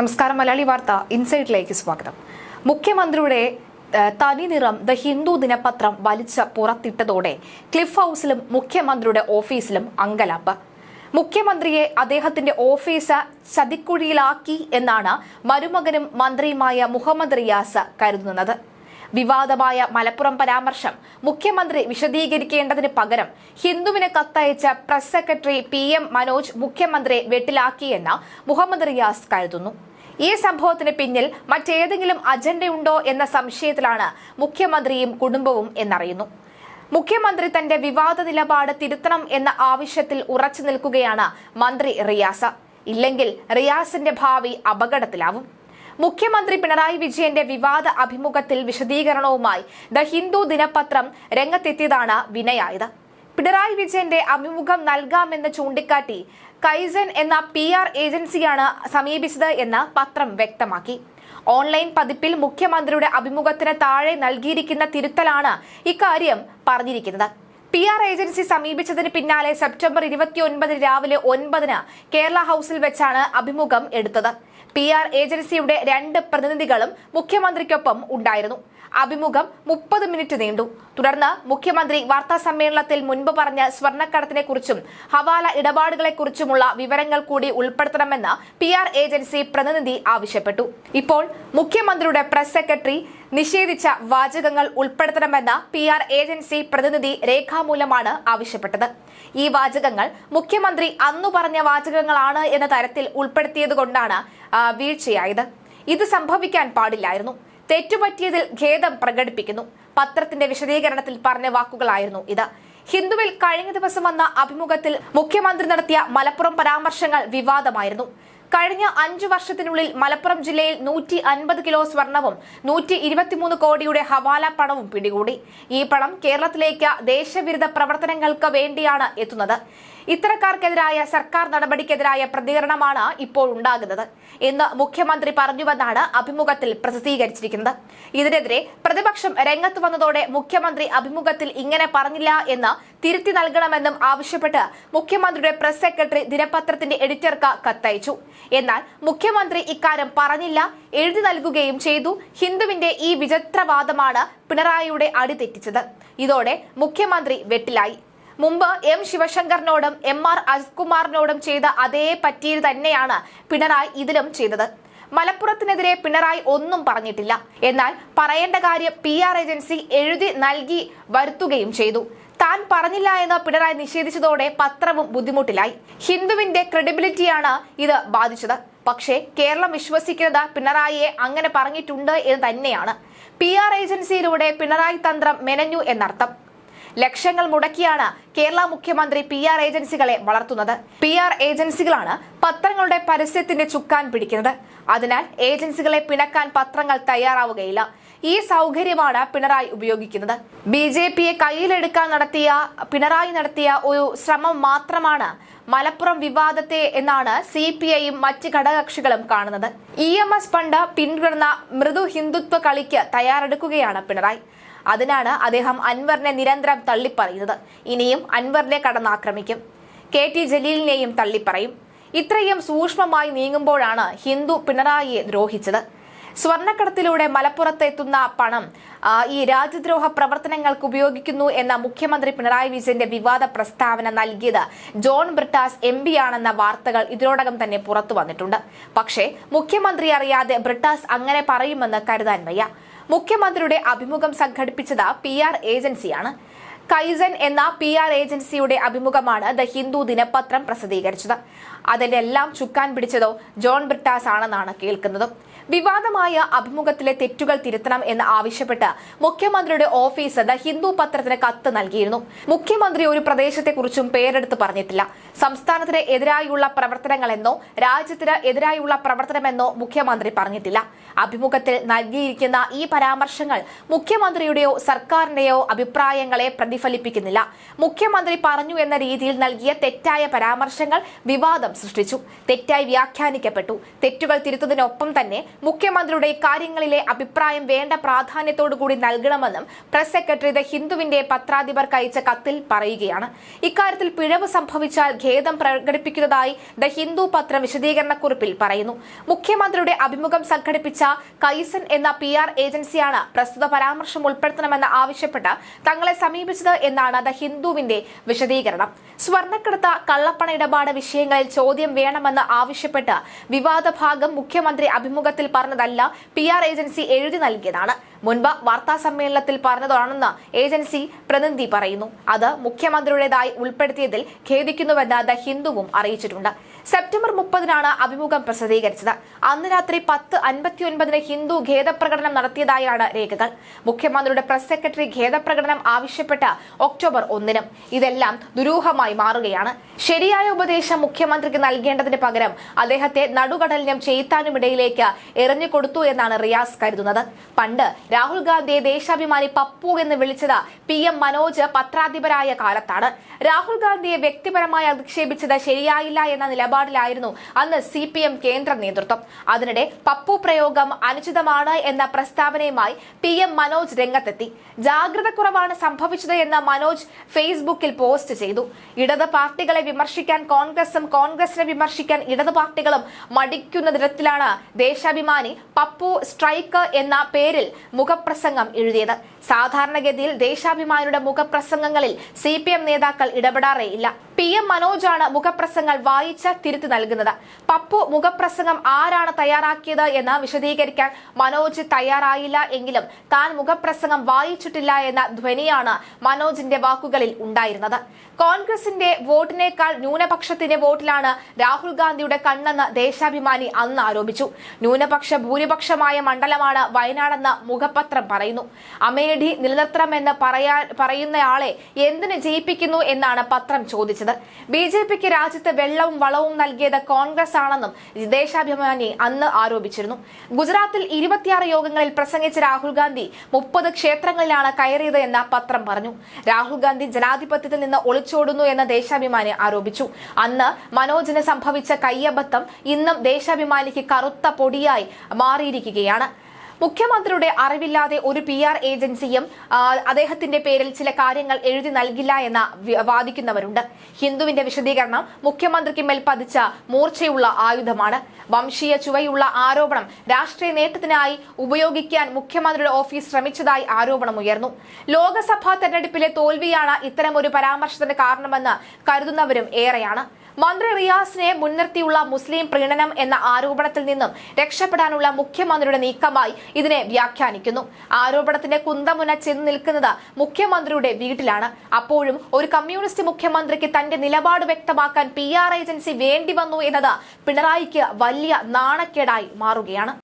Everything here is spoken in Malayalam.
നമസ്കാരം മലയാളി വാർത്ത ഇൻസൈറ്റിലേക്ക് സ്വാഗതം. മുഖ്യമന്ത്രിയുടെ തനി നിറം ദ ഹിന്ദു ദിനപത്രം വലിച്ച പുറത്തിട്ടതോടെ ക്ലിഫ് ഹൗസിലും മുഖ്യമന്ത്രിയുടെ ഓഫീസിലും അങ്കലാപ്പ്. മുഖ്യമന്ത്രിയെ അദ്ദേഹത്തിന്റെ ഓഫീസ് ചതിക്കുഴിയിലാക്കി എന്നാണ് മരുമകനും മന്ത്രിയുമായ മുഹമ്മദ് റിയാസ് കരുതുന്നത്. വിവാദമായ മലപ്പുറം പരാമർശം മുഖ്യമന്ത്രി വിശദീകരിക്കേണ്ടതിന് പകരം ഹിന്ദുവിന് കത്തയച്ച press secretary P M Manoj മുഖ്യമന്ത്രിയെ വെട്ടിലാക്കിയെന്ന് മുഹമ്മദ് റിയാസ് കരുതുന്നു. ഈ സംഭവത്തിന് പിന്നിൽ മറ്റേതെങ്കിലും അജണ്ടയുണ്ടോ എന്ന സംശയത്തിലാണ് മുഖ്യമന്ത്രിയും കുടുംബവും എന്നറിയുന്നു. മുഖ്യമന്ത്രി തന്റെ വിവാദ നിലപാട് തിരുത്തണം എന്ന ആവശ്യത്തിൽ ഉറച്ചു നിൽക്കുകയാണ് മന്ത്രി റിയാസ. ഇല്ലെങ്കിൽ റിയാസിന്റെ ഭാവി അപകടത്തിലാവും. മുഖ്യമന്ത്രി പിണറായി വിജയന്റെ വിവാദ അഭിമുഖത്തിൽ വിശദീകരണവുമായി ദ ഹിന്ദു ദിനപത്രം രംഗത്തെത്തിയതാണ് വിനയായത്. പിണറായി വിജയന്റെ അഭിമുഖം നൽകാമെന്ന് ചൂണ്ടിക്കാട്ടി കൈസൻ എന്ന പി ആർ ഏജൻസിയാണ് സമീപിച്ചത് എന്ന് പത്രം വ്യക്തമാക്കി. ഓൺലൈൻ പതിപ്പിൽ മുഖ്യമന്ത്രിയുടെ അഭിമുഖത്തിന് താഴെ നൽകിയിരിക്കുന്ന തിരുത്തലാണ് ഇക്കാര്യം പറഞ്ഞിരിക്കുന്നത്. പി ആർ ഏജൻസി സമീപിച്ചതിന് പിന്നാലെ സെപ്റ്റംബർ ഇരുപത്തിയൊൻപതിന് രാവിലെ ഒൻപതിന് കേരള ഹൌസിൽ വെച്ചാണ് അഭിമുഖം എടുത്തത്. പി ആർ ഏജൻസിയുടെ രണ്ട് പ്രതിനിധികളും മുഖ്യമന്ത്രിക്കൊപ്പം ഉണ്ടായിരുന്നു. അഭിമുഖം മുപ്പത് മിനിറ്റ് നീണ്ടു. തുടർന്ന് മുഖ്യമന്ത്രി വാർത്താ സമ്മേളനത്തിൽ മുൻപ് പറഞ്ഞ സ്വർണക്കടത്തിനെ കുറിച്ചും ഹവാല ഇടപാടുകളെക്കുറിച്ചുമുള്ള വിവരങ്ങൾ കൂടി ഉൾപ്പെടുത്തണമെന്ന് പി ഏജൻസി പ്രതിനിധി ആവശ്യപ്പെട്ടു. ഇപ്പോൾ മുഖ്യമന്ത്രിയുടെ പ്രസ് സെക്രട്ടറി നിഷേധിച്ച വാചകങ്ങൾ ഉൾപ്പെടുത്തണമെന്ന പി ആർ ഏജൻസി പ്രതിനിധി രേഖാമൂലമാണ് ആവശ്യപ്പെട്ടത്. ഈ വാചകങ്ങൾ മുഖ്യമന്ത്രി അന്നു പറഞ്ഞ വാചകങ്ങളാണ് എന്ന തരത്തിൽ ഉൾപ്പെടുത്തിയതുകൊണ്ടാണ് വീഴ്ചയായത്. ഇത് സംഭവിക്കാൻ പാടില്ലായിരുന്നു. തെറ്റുപറ്റിയതിൽ ഖേദം പ്രകടിപ്പിക്കുന്നു. പത്രത്തിന്റെ വിശദീകരണത്തിൽ പറഞ്ഞ വാക്കുകളായിരുന്നു ഇത്. ഹിന്ദുവിൽ കഴിഞ്ഞ ദിവസം വന്ന അഭിമുഖത്തിൽ മുഖ്യമന്ത്രി നടത്തിയ മലപ്പുറം പരാമർശങ്ങൾ വിവാദമായിരുന്നു. കഴിഞ്ഞ അഞ്ചു വർഷത്തിനുള്ളിൽ മലപ്പുറം ജില്ലയിൽ നൂറ്റി അൻപത് കിലോ സ്വർണവും നൂറ്റി ഇരുപത്തിമൂന്ന് കോടിയുടെ ഹവാല പണവും പിടികൂടി. ഈ പണം കേരളത്തിലേക്ക് ദേശവിരുദ്ധ പ്രവർത്തനങ്ങൾക്ക് വേണ്ടിയാണ് എത്തുന്നത്. ഇത്തരക്കാർക്കെതിരായ സർക്കാർ നടപടിക്കെതിരായ പ്രതികരണമാണ് ഇപ്പോൾ ഉണ്ടാകുന്നത് എന്ന് മുഖ്യമന്ത്രി പറഞ്ഞുവെന്നാണ് അഭിമുഖത്തിൽ പ്രസിദ്ധീകരിച്ചിരിക്കുന്നത്. ഇതിനെതിരെ പ്രതിപക്ഷം രംഗത്ത് വന്നതോടെ മുഖ്യമന്ത്രി അഭിമുഖത്തിൽ ഇങ്ങനെ പറഞ്ഞില്ല എന്ന് തിരുത്തി നൽകണമെന്നും ആവശ്യപ്പെട്ട് മുഖ്യമന്ത്രിയുടെ പ്രസ് സെക്രട്ടറി ദിനപത്രത്തിന്റെ എഡിറ്റർക്ക് കത്തയച്ചു. എന്നാൽ മുഖ്യമന്ത്രി ഇക്കാര്യം പറഞ്ഞില്ല എഴുതി നൽകുകയും ചെയ്തു. ഹിന്ദുവിന്റെ ഈ വിചിത്രവാദമാണ് പിണറായിയുടെ അടിതെറ്റിച്ചത്. ഇതോടെ മുഖ്യമന്ത്രി വെട്ടിലായി. മുമ്പ് എം ശിവശങ്കറിനോടും എം ആർ അജ്കുമാറിനോടും ചെയ്ത അതേ പറ്റിയിൽ തന്നെയാണ് പിണറായി ഇതിലും ചെയ്തത്. മലപ്പുറത്തിനെതിരെ പിണറായി ഒന്നും പറഞ്ഞിട്ടില്ല. എന്നാൽ പറയേണ്ട കാര്യം പി ആർ ഏജൻസി എഴുതി നൽകി വരുത്തുകയും ചെയ്തു. താൻ പറഞ്ഞില്ല എന്ന് പിണറായി നിഷേധിച്ചതോടെ പത്രവും ബുദ്ധിമുട്ടിലായി. ഹിന്ദുവിന്റെ ക്രെഡിബിലിറ്റിയാണ് ഇത് ബാധിച്ചത്. പക്ഷേ കേരളം വിശ്വസിക്കുന്നത് പിണറായിയെ അങ്ങനെ പറഞ്ഞിട്ടുണ്ട് എന്ന് തന്നെയാണ്. പി ആർ ഏജൻസിയിലൂടെ പിണറായി തന്ത്രം മെനഞ്ഞു എന്നർത്ഥം. ലക്ഷങ്ങൾ മുടക്കിയാണ് കേരള മുഖ്യമന്ത്രി പി ആർ ഏജൻസികളെ വളർത്തുന്നത്. പി ആർ ഏജൻസികളാണ് പത്രങ്ങളുടെ പരസ്യത്തിന്റെ ചുക്കാൻ പിടിക്കുന്നത്. അതിനാൽ ഏജൻസികളെ പിണക്കാൻ പത്രങ്ങൾ തയ്യാറാവുകയില്ല. ഈ സൗകര്യമാണ് പിണറായി ഉപയോഗിക്കുന്നത്. ബി ജെ പിയെ കയ്യിലെടുക്കാൻ നടത്തിയ പിണറായി നടത്തിയ ഒരു ശ്രമം മാത്രമാണ് മലപ്പുറം വിവാദത്തെ എന്നാണ് സി പി ഐയും മറ്റ് ഘടകകക്ഷികളും കാണുന്നത്. ഇ എം എസ് ഫണ്ട് പിന്തുടർന്ന മൃദു ഹിന്ദുത്വ കളിക്ക് തയ്യാറെടുക്കുകയാണ് പിണറായി. അതിനാണ് അദ്ദേഹം അൻവറിനെ നിരന്തരം തള്ളിപ്പറയുന്നത്. ഇനിയും അൻവറിനെ കടന്നാക്രമിക്കും കെ ടി ജലീലിനെയും തള്ളിപ്പറയും. ഇത്രയും സൂക്ഷ്മമായി നീങ്ങുമ്പോഴാണ് ഹിന്ദു പിണറായിയെ ദ്രോഹിച്ചത്. സ്വർണക്കടത്തിലൂടെ മലപ്പുറത്തെത്തുന്ന പണം ഈ രാജ്യദ്രോഹ പ്രവർത്തനങ്ങൾക്ക് ഉപയോഗിക്കുന്നു എന്ന മുഖ്യമന്ത്രി പിണറായി വിജയന്റെ വിവാദ പ്രസ്താവന നൽകിയത് ജോൺ ബ്രിട്ടാസ് എം ആണെന്ന വാർത്തകൾ ഇതിനോടകം തന്നെ പുറത്തു വന്നിട്ടുണ്ട്. പക്ഷേ മുഖ്യമന്ത്രി അറിയാതെ ബ്രിട്ടാസ് അങ്ങനെ പറയുമെന്ന് കരുതാൻ വയ്യ. മുഖ്യമന്ത്രിയുടെ അഭിമുഖം സംഘടിപ്പിച്ചത് പി ആർ ഏജൻസിയാണ്. കൈസൻ എന്ന പി ആർ ഏജൻസിയുടെ അഭിമുഖമാണ് ദ ഹിന്ദു ദിനപത്രം പ്രസിദ്ധീകരിച്ചത്. അതിലെല്ലാം ചുക്കാൻ പിടിച്ചതോ ജോൺ ബ്രിട്ടാസ് ആണെന്നാണ് കേൾക്കുന്നത്. വിവാദമായ അഭിമുഖത്തിലെ തെറ്റുകൾ തിരുത്തണം എന്ന് ആവശ്യപ്പെട്ട് മുഖ്യമന്ത്രിയുടെ ഓഫീസ് ദ ഹിന്ദു പത്രത്തിന് കത്ത് നൽകിയിരുന്നു. മുഖ്യമന്ത്രി ഒരു പ്രദേശത്തെക്കുറിച്ചും പേരെടുത്ത് പറഞ്ഞിട്ടില്ല. സംസ്ഥാനത്തിന് എതിരായുള്ള പ്രവർത്തനങ്ങളെന്നോ രാജ്യത്തിന് എതിരായുള്ള പ്രവർത്തനമെന്നോ മുഖ്യമന്ത്രി പറഞ്ഞിട്ടില്ല. അഭിമുഖത്തിൽ നൽകിയിരിക്കുന്ന ഈ പരാമർശങ്ങൾ മുഖ്യമന്ത്രിയുടെയോ സർക്കാരിന്റെയോ അഭിപ്രായങ്ങളെ പ്രതിഫലിപ്പിക്കുന്നില്ല. മുഖ്യമന്ത്രി പറഞ്ഞു എന്ന രീതിയിൽ നൽകിയ തെറ്റായ പരാമർശങ്ങൾ വിവാദം സൃഷ്ടിച്ചു. തെറ്റായി വ്യാഖ്യാനിക്കപ്പെട്ടു. തെറ്റുകൾ തിരുത്തുന്നതിനൊപ്പം തന്നെ മുഖ്യമന്ത്രിയുടെ കാര്യങ്ങളിലെ അഭിപ്രായം വേണ്ട പ്രാധാന്യത്തോടുകൂടി നൽകണമെന്നും പ്രസ് സെക്രട്ടറി ദ ഹിന്ദുവിന്റെ പത്രാധിപർക്ക് അയച്ച കത്തിൽ പറയുകയാണ്. ഇക്കാര്യത്തിൽ പിഴവ് സംഭവിച്ചാൽ ഖേദം പ്രകടിപ്പിക്കുന്നതായി ദ ഹിന്ദു പത്രം വിശദീകരണക്കുറിപ്പിൽ പറയുന്നു. മുഖ്യമന്ത്രിയുടെ അഭിമുഖം സംഘടിപ്പിച്ച കൈസൻ എന്ന പി ഏജൻസിയാണ് പ്രസ്തുത പരാമർശം ഉൾപ്പെടുത്തണമെന്ന് ആവശ്യപ്പെട്ട് തങ്ങളെ സമീപിച്ചത് എന്നാണ് ദ ഹിന്ദുവിന്റെ വിശദീകരണം. സ്വർണക്കടത്ത് കള്ളപ്പണ ഇടപാട് വിഷയങ്ങളിൽ ചോദ്യം വേണമെന്ന് ആവശ്യപ്പെട്ട് വിവാദ ഭാഗം മുഖ്യമന്ത്രി അഭിമുഖത്തിൽ പറഞ്ഞതല്ല. പി ആർ ഏജൻസി എഴുതി നൽകിയതാണ്. മുൻപ് വാർത്താ സമ്മേളനത്തിൽ പറഞ്ഞതാണെന്ന് ഏജൻസി പ്രതിനിധി പറയുന്നു. അത് മുഖ്യമന്ത്രിയുടേതായി ഉൾപ്പെടുത്തിയതിൽ ഖേദിക്കുന്നുവെന്ന് ദ ഹിന്ദുവും അറിയിച്ചിട്ടുണ്ട്. സെപ്റ്റംബർ മുപ്പതിനാണ് അഭിമുഖം പ്രസിദ്ധീകരിച്ചത്. അന്ന് രാത്രി പത്ത് അൻപത്തിയൊൻപതിന് ഹിന്ദു ഖേദപ്രകടനം നടത്തിയതായാണ് രേഖകൾ. മുഖ്യമന്ത്രിയുടെ പ്രസ് സെക്രട്ടറി ഖേദപ്രകടനം ആവശ്യപ്പെട്ട് ഒക്ടോബർ ഒന്നിനും ഇതെല്ലാം ദുരൂഹമായി മാറുകയാണ്. ശരിയായ ഉപദേശം മുഖ്യമന്ത്രിക്ക് നൽകേണ്ടതിന് പകരം അദ്ദേഹത്തെ നടുകടലിനും ചെയ്ത്താനും ഇടയിലേക്ക് എറിഞ്ഞു കൊടുത്തു എന്നാണ് റിയാസ് കരുതുന്നത്. പണ്ട് രാഹുൽ ഗാന്ധിയെ ദേശാഭിമാനി പപ്പു എന്ന് വിളിച്ചത് പി എം മനോജ് പത്രാധിപരായ കാലത്താണ്. രാഹുൽ ഗാന്ധിയെ വ്യക്തിപരമായി അധിക്ഷേപിച്ചത് ശരിയായില്ല എന്ന നിലപാടിലായിരുന്നു അന്ന് സി പി എം കേന്ദ്ര നേതൃത്വം. അതിനിടെ പപ്പു പ്രയോഗം അനുചിതമാണ് എന്ന പ്രസ്താവനയുമായി പി എം മനോജ് രംഗത്തെത്തി. ജാഗ്രത കുറവാണ് സംഭവിച്ചത് എന്ന് മനോജ് ഫേസ്ബുക്കിൽ പോസ്റ്റ് ചെയ്തു. ഇടത് പാർട്ടികളെ വിമർശിക്കാൻ കോൺഗ്രസും കോൺഗ്രസിനെ വിമർശിക്കാൻ ഇടത് പാർട്ടികളും മടിക്കുന്ന തരത്തിലാണ് ദേശാഭിമാനി പപ്പു സ്ട്രൈക്ക് എന്ന പേരിൽ മുഖപ്രസംഗം എഴുതിയത്. സാധാരണഗതിയിൽ ദേശാഭിമാനിയുടെ മുഖപ്രസംഗങ്ങളിൽ സി പി എം നേതാക്കൾ ഇടപെടാറേ ഇല്ല. പി എം മനോജാണ് മുഖപ്രസംഗങ്ങൾ വായിച്ച് തിരുത്തി നൽകുന്നത്. പപ്പു മുഖപ്രസംഗം ആരാണ് തയ്യാറാക്കിയത് എന്ന് വിശദീകരിക്കാൻ മനോജ് തയ്യാറായില്ല എങ്കിലും താൻ മുഖപ്രസംഗം വായിച്ചിട്ടില്ല എന്ന ധ്വനിയാണ് മനോജിന്റെ വാക്കുകളിൽ ഉണ്ടായിരുന്നത്. കോൺഗ്രസിന്റെ വോട്ടിനേക്കാൾ ന്യൂനപക്ഷത്തിന്റെ വോട്ടിലാണ് രാഹുൽ ഗാന്ധിയുടെ കണ്ണെന്ന് ദേശാഭിമാനി അന്ന് ആരോപിച്ചു. ന്യൂനപക്ഷ ഭൂരിപക്ഷമായ മണ്ഡലമാണ് വയനാടെന്ന് മുഖപത്രം പറയുന്നു. അമേഠി നിലനിർത്തണമെന്ന് പറയാൻ പറയുന്നയാളെ എന്തിനു ജയിപ്പിക്കുന്നു എന്നാണ് പത്രം ചോദിച്ചത്. ബി ജെ പിക്ക് രാജ്യത്ത് വെള്ളവും വളവും നൽകിയത് കോൺഗ്രസ് ആണെന്നും ദേശാഭിമാനി അന്ന് ആരോപിച്ചിരുന്നു. ഗുജറാത്തിൽ ഇരുപത്തിയാറ് യോഗങ്ങളിൽ പ്രസംഗിച്ച രാഹുൽ ഗാന്ധി മുപ്പത് ക്ഷേത്രങ്ങളിലാണ് കയറിയത് എന്ന് പത്രം പറഞ്ഞു. രാഹുൽ ഗാന്ധി ജനാധിപത്യത്തിൽ നിന്ന് ഒളിച്ചോടുന്നു എന്ന് ദേശാഭിമാനി ആരോപിച്ചു. അന്ന് മനോജിന് സംഭവിച്ച കയ്യബദ്ധം ഇന്നും ദേശാഭിമാനിക്ക് കറുത്ത പൊടിയായി മാറിയിരിക്കുകയാണ്. മുഖ്യമന്ത്രിയുടെ അറിവില്ലാതെ ഒരു പി ആർ ഏജൻസിയും അദ്ദേഹത്തിന്റെ പേരിൽ ചില കാര്യങ്ങൾ എഴുതി നൽകില്ല എന്ന് വാദിക്കുന്നവരുണ്ട്. ഹിന്ദുവിന്റെ വിശദീകരണം മുഖ്യമന്ത്രിക്ക് മേൽ പതിച്ച മൂർച്ചയുള്ള ആയുധമാണ്. വംശീയ ചുവയുള്ള ആരോപണം രാഷ്ട്രീയ നേട്ടത്തിനായി ഉപയോഗിക്കാൻ മുഖ്യമന്ത്രിയുടെ ഓഫീസ് ശ്രമിച്ചതായി ആരോപണം ഉയർന്നു. ലോക്സഭാ തെരഞ്ഞെടുപ്പിലെ തോൽവിയാണ് ഇത്തരമൊരു പരാമർശത്തിന് കാരണമെന്ന് കരുതുന്നവരും ഏറെയാണ്. മന്ത്രി റിയാസിനെ മുൻനിർത്തിയുള്ള മുസ്ലിം പ്രീണനം എന്ന ആരോപണത്തിൽ നിന്നും രക്ഷപ്പെടാനുള്ള മുഖ്യമന്ത്രിയുടെ നീക്കമായി ഇതിനെ വ്യാഖ്യാനിക്കുന്നു. ആരോപണത്തിന്റെ കുന്തമുന ചെന്ന് നിൽക്കുന്നത് മുഖ്യമന്ത്രിയുടെ വീട്ടിലാണ്. അപ്പോഴും ഒരു കമ്മ്യൂണിസ്റ്റ് മുഖ്യമന്ത്രിക്ക് തന്റെ നിലപാട് വ്യക്തമാക്കാൻ പി ആർ ഏജൻസി വേണ്ടി വന്നു എന്നത് പിണറായിക്ക് വലിയ നാണക്കേടായി മാറുകയാണ്.